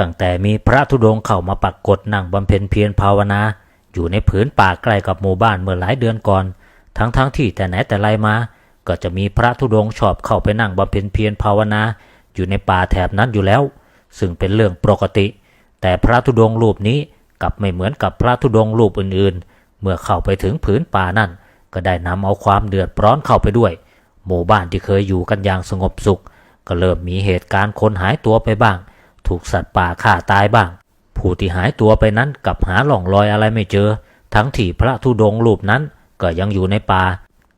ตั้งแต่มีพระธุดงเข้ามาปักกฏนั่งบำเพ็ญเพียรภาวนา อยู่ในผืนป่าใกล้กับหมู่บ้านเมื่อหลายเดือนก่อน ทั้งๆทที่แต่ไหนแต่ไรมา ก็จะมีพระธุดงชอบเข้าไปนั่งบำเพ็ญเพียรภาวนา อยู่ในป่าแถบนั้นอยู่แล้ว ซึ่งเป็นเรื่องปกติ แต่พระธุดงรูปนี้กลับไม่เหมือนกับพระธุดงรูปอื่นๆ เมื่อเข้าไปถึงผืนป่านั่น ก็ได้นำเอาความเดือดร้อนเข้าไปด้วย หมู่บ้านที่เคยอยู่กันอย่างสงบสุข ก็เริ่มมีเหตุการณ์คนหายตัวไปบ้าง ถูกสัตว์ป่าฆ่าตายบ้าง ผู้ที่หายตัวไปนั้นกลับหาหล่องรอยอะไรไม่เจอ ทั้งที่พระธุดงรูปนั้นก็ยังอยู่ในป่า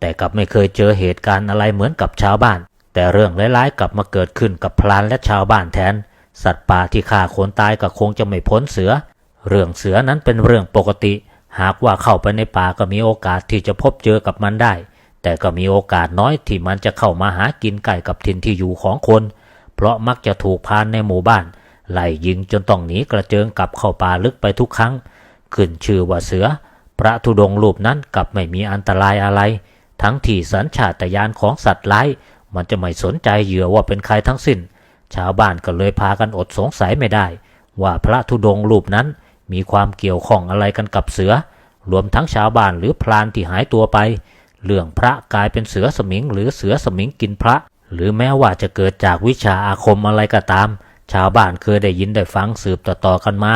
แต่กลับไม่เคยเจอเหตุการณ์อะไรเหมือนกับชาวบ้าน แต่เรื่องร้ายๆกลับมาเกิดขึ้นกับพลานและชาวบ้านแทน สัตว์ป่าที่ฆ่าคนตายก็คงจะไม่พ้นเสือ เรื่องเสือนั้นเป็นเรื่องปกติ หากว่าเข้าไปในป่าก็มีโอกาสที่จะพบเจอกับมันได้ แต่ก็มีโอกาสน้อยที่มันจะเข้ามาหากินไก่กับถิ่นที่อยู่ของคน เพราะมักจะถูกพานในหมู่บ้าน ไล่ยิงจนต้องหนีกระเจิงกลับเข้าป่าลึกไปทุกครั้ง ขึ้นชื่อว่าเสือ พระธุดงค์รูปนั้นกลับไม่มีอันตรายอะไร ทั้งที่สัญชาตญาณของสัตว์ร้าย มันจะไม่สนใจเหยื่อว่าเป็นใครทั้งสิ้น ชาวบ้านก็เลยพากันอดสงสัยไม่ได้ ว่าพระธุดงค์รูปนั้นมีความเกี่ยวข้องอะไรกันกับเสือ รวมทั้งชาวบ้านหรือพรานที่หายตัวไป เรื่องพระกลายเป็นเสือสมิงหรือเสือสมิงกินพระ หรือแม้ว่าจะเกิดจากวิชาอาคมอะไรก็ตาม ชาวบ้านเคยได้ยินได้ฟังสืบต่อๆกันมา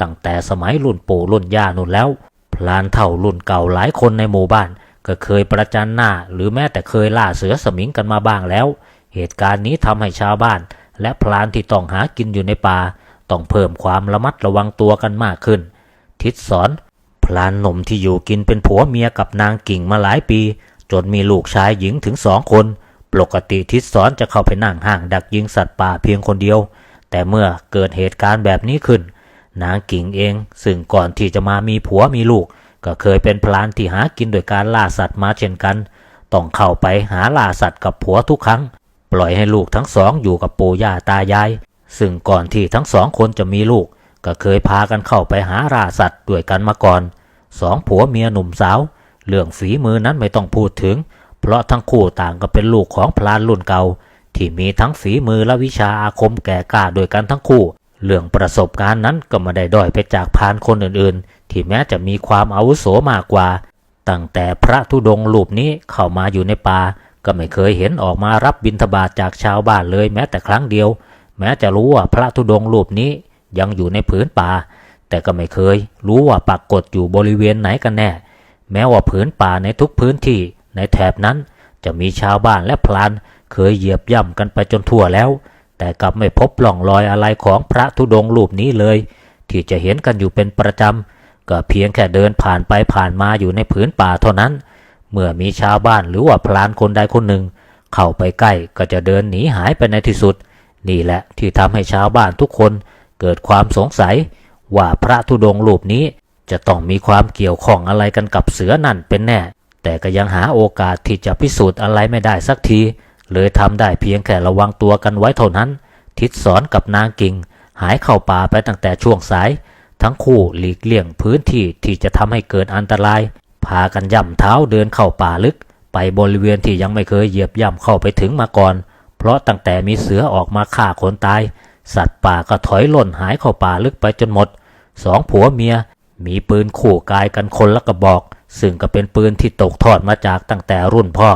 ตั้งแต่สมัยรุ่นปู่รุ่นย่านุ่นแล้ว พลานเท่ารุ่นเก่าหลายคนในหมู่บ้าน ก็เคยประจันหน้า หรือแม้แต่เคยล่าเสือสมิงกันมาบ้างแล้ว เหตุการณ์นี้ทำให้ชาวบ้าน และพลานที่ต้องหากินอยู่ในป่าต้องเพิ่มความระมัดระวังตัวกันมากขึ้น ทิศสอน พลานหนุ่มที่อยู่กินเป็นผัวเมียกับนางกิ่งมาหลายปี จนมีลูกชายหญิงถึงสองคน ปกติทิศสอนจะเข้าไปนั่งห่างดักยิงสัตว์ป่าเพียงคนเดียว แต่เมื่อเกิดเหตุการณ์แบบนี้ขึ้น นางกิ่งเอง ซึ่งก่อนที่จะมามีผัวมีลูก ก็เคยเป็นพลานที่หากินโดยการล่าสัตว์มาเช่นกัน ต้องเข้าไปหาล่าสัตว์กับผัวทุกครั้ง ปล่อยให้ลูกทั้งสองอยู่กับปู่ย่าตายาย ซึ่งก่อนที่ทั้งสองคนจะมีลูก ก็เคยพากันเข้าไปหาล่าสัตว์ด้วยกันมาก่อน สองผัวเมียหนุ่มสาว เรื่องฝีมือนั้นไม่ต้องพูดถึง เพราะทั้งคู่ต่างก็เป็นลูกของพลานรุ่นเก่า ที่มีทั้งฝีมือและวิชาอาคมแก่กล้าโดยกันทั้งคู่ เรื่องประสบการณ์นั้นก็ไม่ได้ด้อยไปจากพานคนอื่นๆ ที่แม้จะมีความอาวุโสมากกว่า ตั้งแต่พระธุดงค์รูปนี้เข้ามาอยู่ในป่าก็ไม่เคยเห็นออกมารับบิณฑบาตจากชาวบ้านเลยแม้แต่ครั้งเดียว แม้จะรู้ว่าพระธุดงค์รูปนี้ยังอยู่ในผืนป่า แต่ก็ไม่เคย รู้ว่าปรากฏอยู่บริเวณไหนกันแน่ แม้ว่าผืนป่าในทุกพื้นที่ในแถบนั้น จะมีชาวบ้านและพลาน เคยเหยียบย่ำกันไปจนทั่วแล้ว แต่กลับไม่พบร่องรอยอะไรของพระธุดงรูปนี้เลย ที่จะเห็นกันอยู่เป็นประจำก็เพียงแค่เดินผ่านไปผ่านมาอยู่ในผืนป่าเท่านั้น เมื่อมีชาวบ้านหรือว่าพลานคนใดคนหนึ่ง เข้าไปใกล้ก็จะเดินหนีหายไปในที่สุด นี่แหละที่ทำให้ชาวบ้านทุกคนเกิดความสงสัยว่าพระธุดงรูปนี้จะต้องมีความเกี่ยวข้องอะไรกันกับเสือนั่นเป็นแน่ แต่ก็ยังหาโอกาสที่จะพิสูจน์อะไรไม่ได้สักที เลยทำได้เพียงแค่ระวังตัวกันไว้เท่านั้น ทิศสอนกับนางกิ่ง หายเข้าป่าไปตั้งแต่ช่วงสาย ทั้งคู่หลีกเลี่ยงพื้นที่ที่จะทำให้เกิดอันตราย พากันย่ำเท้าเดินเข้าป่าลึก ไปบริเวณที่ยังไม่เคยเหยียบย่ำเข้าไปถึงมาก่อน เพราะตั้งแต่มีเสือออกมาฆ่าคนตาย สัตว์ป่าก็ถอยหล่นหายเข้าป่าลึกไปจนหมด สองผัวเมียมีปืนคู่กายกันคนละกระบอก ซึ่งก็เป็นปืนที่ตกทอดมาจากตั้งแต่รุ่นพ่อ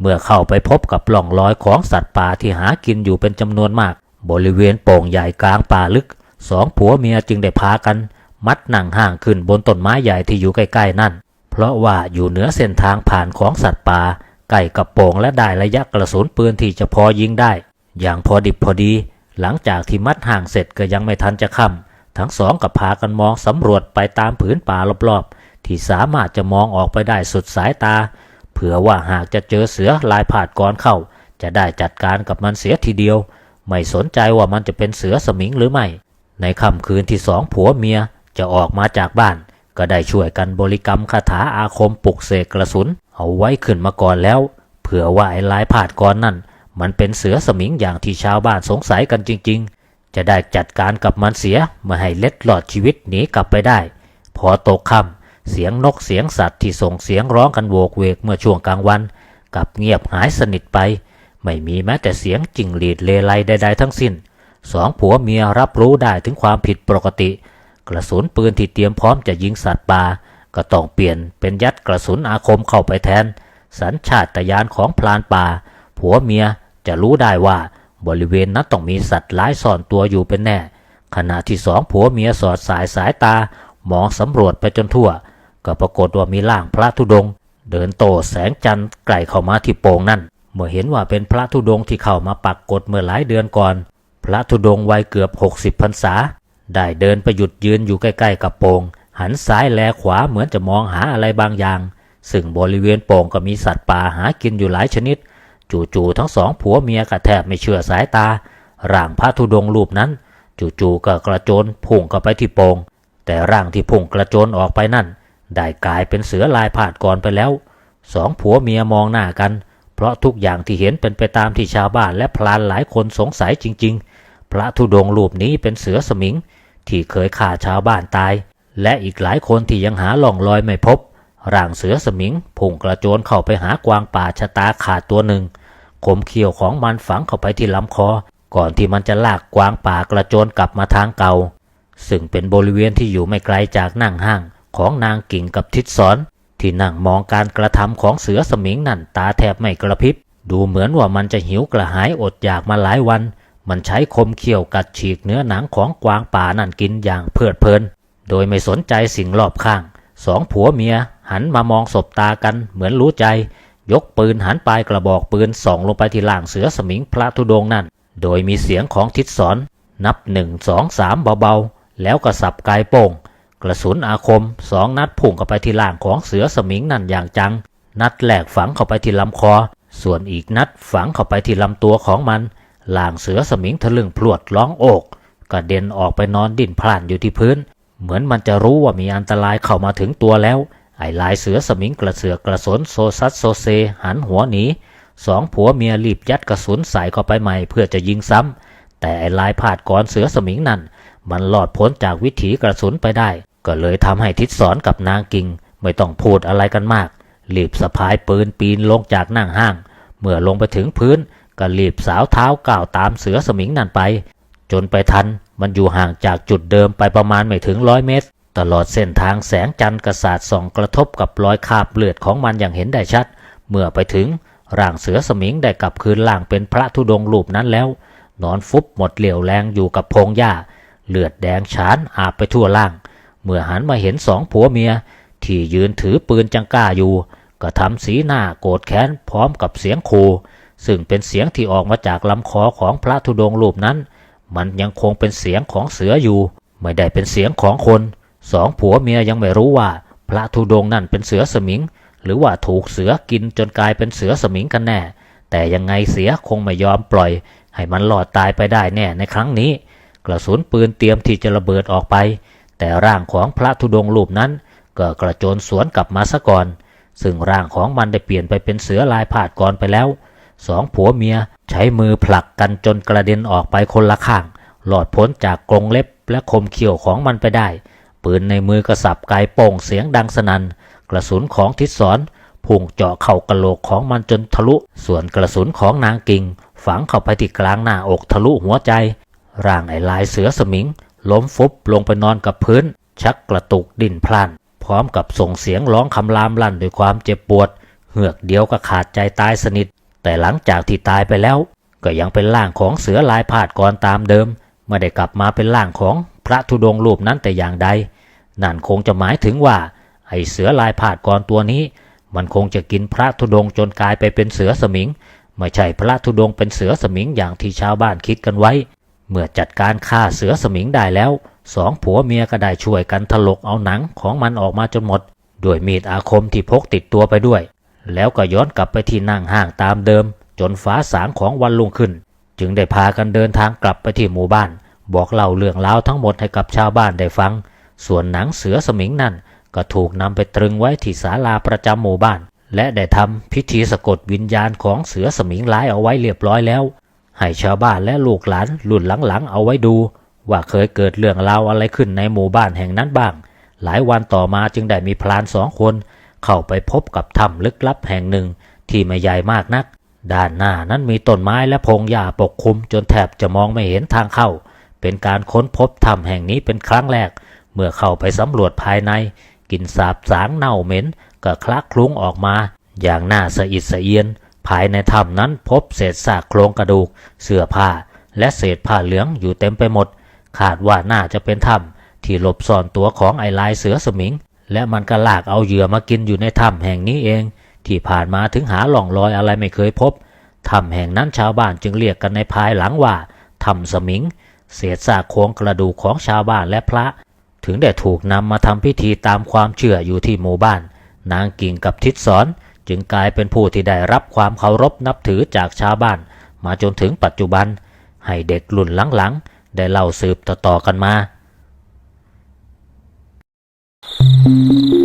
เมื่อเข้าไปพบกับปล่องรอยของสัตว์ป่าที่หากินอยู่เป็นจำนวนมาก บริเวณโป่งใหญ่กลางป่าลึก สองผัวเมียจึงได้พากัน มัดหนังห่างขึ้นบนต้นไม้ใหญ่ที่อยู่ใกล้ๆนั่น เพราะว่าอยู่เหนือเส้นทางผ่านของสัตว์ป่าใกล้กับโป่งและได้ระยะกระสุนปืนที่จะพอยิงได้ อย่างพอดิบพอดี หลังจากที่มัดห่างเสร็จก็ยังไม่ทันจะค่ำทั้งสองก็พากันมองสำรวจไปตามผืนป่ารอบๆที่สามารถจะมองออกไปได้สุดสายตา เผื่อว่าหากจะเจอเสือลายผาดก่อนเข้า จะได้จัดการกับมันเสียทีเดียว ไม่สนใจว่ามันจะเป็นเสือสมิงหรือไม่ ในค่ำคืนที่สองผัวเมียจะออกมาจากบ้าน ก็ได้ช่วยกันบริกรรมคาถาอาคมปลุกเสกกระสุน เอาไว้ขึ้นมาก่อนแล้ว เผื่อว่าไอ้ลายผาดก่อนนั่น มันเป็นเสือสมิงอย่างที่ชาวบ้านสงสัยกันจริง ๆ จะได้จัดการกับมันเสียไม่ให้เล็ดหลอดชีวิตหนีกลับไปได้ พอตกค่ำ เสียงนกเสียงสัตว์ที่ส่งเสียงร้องกันโวกเวกเมื่อช่วงกลางวันกลับเงียบหายสนิทไป ไม่มีแม้แต่เสียงจิงหรีดเลไลใดๆทั้งสิ้น สองผัวเมียรับรู้ได้ถึงความผิดปกติ กระสุนปืนที่เตรียมพร้อมจะยิงสัตว์ป่าก็ต้องเปลี่ยนเป็นยัดกระสุนอาคมเข้าไปแทน สัญชาตญาณของพลานป่า ผัวเมียจะรู้ได้ว่าบริเวณนั้นต้องมีสัตว์ร้ายซ่อนตัวอยู่เป็นแน่ ขณะที่สองผัวเมียสอดสายสายตามองสำรวจไปจนทั่ว ก็ปรากฏว่ามีร่างพระธุดงค์เดินโตแสงจันทร์ไกลเข้ามาที่โปงนั่น เมื่อเห็นว่าเป็นพระธุดงค์ที่เข้ามาปักกฏเมื่อหลายเดือนก่อน พระธุดงค์วัยเกือบ 60พรรษา ได้เดินไปหยุดยืนอยู่ใกล้ๆกับโปงหันซ้ายแลขวาเหมือนจะมองหาอะไรบางอย่าง ซึ่งบริเวณโป่งก็มีสัตว์ป่าหากินอยู่หลายชนิด จู่ๆทั้งสองผัวเมียก็แทบไม่เชื่อสายตา ร่างพระธุดงค์รูปนั้น จู่ๆก็กระโจนพุ่งเข้าไปที่โปงแต่ร่างที่พุ่งกระโจนออกไปนั่น ได้กลายเป็นเสือลายผาดก่อนไปแล้ว สองผัวเมียมองหน้ากัน เพราะทุกอย่างที่เห็นเป็นไปตามที่ชาวบ้านและพลานหลายคนสงสัยจริง ๆ พระธุดงรูปนี้เป็นเสือสมิง ที่เคยฆ่าชาวบ้านตาย และอีกหลายคนที่ยังหาหล่องรอยไม่พบ ร่างเสือสมิงพุ่งกระโจนเข้าไปหากวางป่าชะตาขาดตัวหนึ่งคมเขี้ยวของมันฝังเข้าไปที่ลำคอ ก่อนที่มันจะลากกวางป่ากระโจนกลับมาทางเก่า ซึ่งเป็นบริเวณที่อยู่ไม่ไกลจากนั่งห้าง ของนางกิ่งกับทิศสอนที่นั่งมองการกระทำของเสือสมิงนั่นตาแทบไม่กระพริบ ดูเหมือนว่ามันจะหิวกระหายอดอยากมาหลายวัน มันใช้คมเขี้ยวกัดฉีกเนื้อหนังของกวางป่านั่นกินอย่างเพลิดเพลิน โดยไม่สนใจสิ่งรอบข้าง สองผัวเมียหันมามองสบตากันเหมือนรู้ใจ ยกปืนหันปลายกระบอกปืนส่องลงไปที่ล่างเสือสมิงพระธุดงนั่น โดยมีเสียงของทิศสอนนับหนึ่งสองสามเบาๆ แล้วก็สับกายโป่ง กระสุนอาคมสองนัดพุ่งเข้าไปที่ล่างของเสือสมิงนั่นอย่างจัง นัดแรกฝังเข้าไปที่ลำคอ ส่วนอีกนัดฝังเข้าไปที่ลำตัวของมันล่างเสือสมิงทะลึ่งพลวดร้องโอกกระเด็นออกไปนอนดิ้นพล่านอยู่ที่พื้น เหมือนมันจะรู้ว่ามีอันตรายเข้ามาถึงตัวแล้ว ไอ้ลายเสือสมิงกระเสือกกระสนโซซัสโซเซ หันหัวหนีสองผัวเมียรีบยัดกระสุนใส่เข้าไปใหม่เพื่อจะยิงซ้ำแต่ไอ้ลายพาดก่อนเสือสมิงนั่น มันหลอดพ้นจากวิถีกระสุนไปได้ ก็เลยทำให้ทิศสอนกับนางกิง ไม่ต้องพูดอะไรกันมากรีบสะพายปืนปีนลงจากนั่งห้าง เมื่อลงไปถึงพื้นก็รีบสาวเท้าก้าวตามเสือสมิงนั่นไป จนไปทันมันอยู่ห่างจากจุดเดิมไปประมาณไม่ถึงร้อยเมตร ตลอดเส้นทางแสงจันทร์กระสาดส่องกระทบกับรอยคาบเลือดของมันอย่างเห็นได้ชัด เมื่อไปถึงร่างเสือสมิงได้กลับคืนร่างเป็นพระธุดงค์รูปนั้นแล้ว นอนฟุบหมดเหลี่ยวแรงอยู่กับพงหญ้า เลือดแดงฉานอาบไปทั่วล่าง เมื่อหันมาเห็นสองผัวเมีย ที่ยืนถือปืนจังก้าอยู่ ก็ทำสีหน้าโกรธแค้นพร้อมกับเสียงโคซึ่งเป็นเสียงที่ออกมาจากลำคอของพระธุดงค์รูปนั้น มันยังคงเป็นเสียงของเสืออยู่ ไม่ได้เป็นเสียงของคน สองผัวเมียยังไม่รู้ว่า พระธุดงค์นั่นเป็นเสือสมิง หรือว่าถูกเสือกินจนกลายเป็นเสือสมิงกันแน่ แต่ยังไงเสียคงไม่ยอมปล่อย ให้มันหลอดตายไปได้แน่ในครั้งนี้ กระสุนปืนเตรียมที่จะระเบิดออกไป แต่ร่างของพระธุดงค์รูปนั้น ก็กระโจนสวนกลับมาซะก่อน ซึ่งร่างของมันได้เปลี่ยนไปเป็นเสือลายผาดก่อนไปแล้วสองผัวเมียใช้มือผลักกันจนกระเด็นออกไปคนละข้าง หลอดพ้นจากกรงเล็บและคมเขี้ยวของมันไปได้ ปืนในมือกระสับไกโป่งเสียงดังสนัน่นกระสุนของทิศสอนพุ่งเจาะเข้ากระโหลกของมันจนทะลุ ส่วนกระสุนของนางกิง ฝังเข้าไปที่กลางหน้าอกทะลุหัวใจ ร่างไอ้ลายเสือสมิง ล้มฟุบลงไปนอนกับพื้น ชักกระตุกดิ้นพล่านพร้อมกับส่งเสียงร้องคำรามลั่นด้วยความเจ็บปวด เหือกเดียวก็ขาดใจตายสนิท แต่หลังจากที่ตายไปแล้ว ก็ยังเป็นร่างของเสือลายพาดก่อนตามเดิม ไม่ได้กลับมาเป็นร่างของพระธุดงค์รูปนั้นแต่อย่างใด นั่นคงจะหมายถึงว่า ไอ้เสือลายพาดก่อนตัวนี้ มันคงจะกินพระธุดงค์จนกลายไปเป็นเสือสมิง ไม่ใช่พระธุดงค์เป็นเสือสมิงอย่างที่ชาวบ้านคิดกันไว้ เมื่อจัดการฆ่าเสือสมิงได้แล้ว สองผัวเมียก็ได้ช่วยกันถลกเอาหนังของมันออกมาจนหมดด้วยมีดอาคมที่พกติดตัวไปด้วย แล้วก็ย้อนกลับไปที่นั่งห้างตามเดิม จนฟ้าสางของวันรุ่งขึ้น จึงได้พากันเดินทางกลับไปที่หมู่บ้าน บอกเล่าเรื่องราวทั้งหมดให้กับชาวบ้านได้ฟัง ส่วนหนังเสือสมิงนั่นก็ถูกนำไปตรึงไว้ที่ศาลาประจำหมู่บ้าน และได้ทำพิธีสะกดวิญญาณของเสือสมิงร้ายเอาไว้เรียบร้อยแล้ว ให้ชาวบ้านและลูกหลานรุ่นหลังๆ เอาไว้ดู ว่าเคยเกิดเรื่องราวอะไรขึ้นในหมู่บ้านแห่งนั้นบ้าง หลายวันต่อมาจึงได้มีพลานสองคน เข้าไปพบกับถ้ำลึกลับแห่งหนึ่งที่ไม่ใหญ่มากนัก ด้านหน้านั้นมีต้นไม้และพงหญ้าปกคลุม จนแทบจะมองไม่เห็นทางเข้า เป็นการค้นพบถ้ำแห่งนี้เป็นครั้งแรก เมื่อเข้าไปสำรวจภายในกลิ่นสาบสางเน่าเหม็นก็คละคลุ้งออกมา อย่างน่าสะอิดสะเอียน ภายในถ้ำนั้นพบเศษซากโครงกระดูก เสื้อผ้า และเศษผ้าเหลืองอยู่เต็มไปหมด คาดว่าน่าจะเป็นถ้ำที่หลบซ่อนตัวของไอ้ลายเสือสมิง และมันก็ลากเอาเหยื่อมากินอยู่ในถ้ำแห่งนี้เอง ที่ผ่านมาถึงหาหล่องรอยอะไรไม่เคยพบถ้ำแห่งนั้นชาวบ้านจึงเรียกกันในภายหลังว่าถ้ำสมิง เศษซากโครงกระดูกของชาวบ้านและพระ ถึงได้ถูกนำมาทำพิธีตามความเชื่ออยู่ที่หมู่บ้าน นางกิ่งกับทิศสอน จึงกลายเป็นผู้ที่ได้รับความเคารพนับถือจากชาวบ้าน มาจนถึงปัจจุบัน ให้เด็กรุ่นหลังๆ ได้เล่าสืบต่อๆกันมา Thank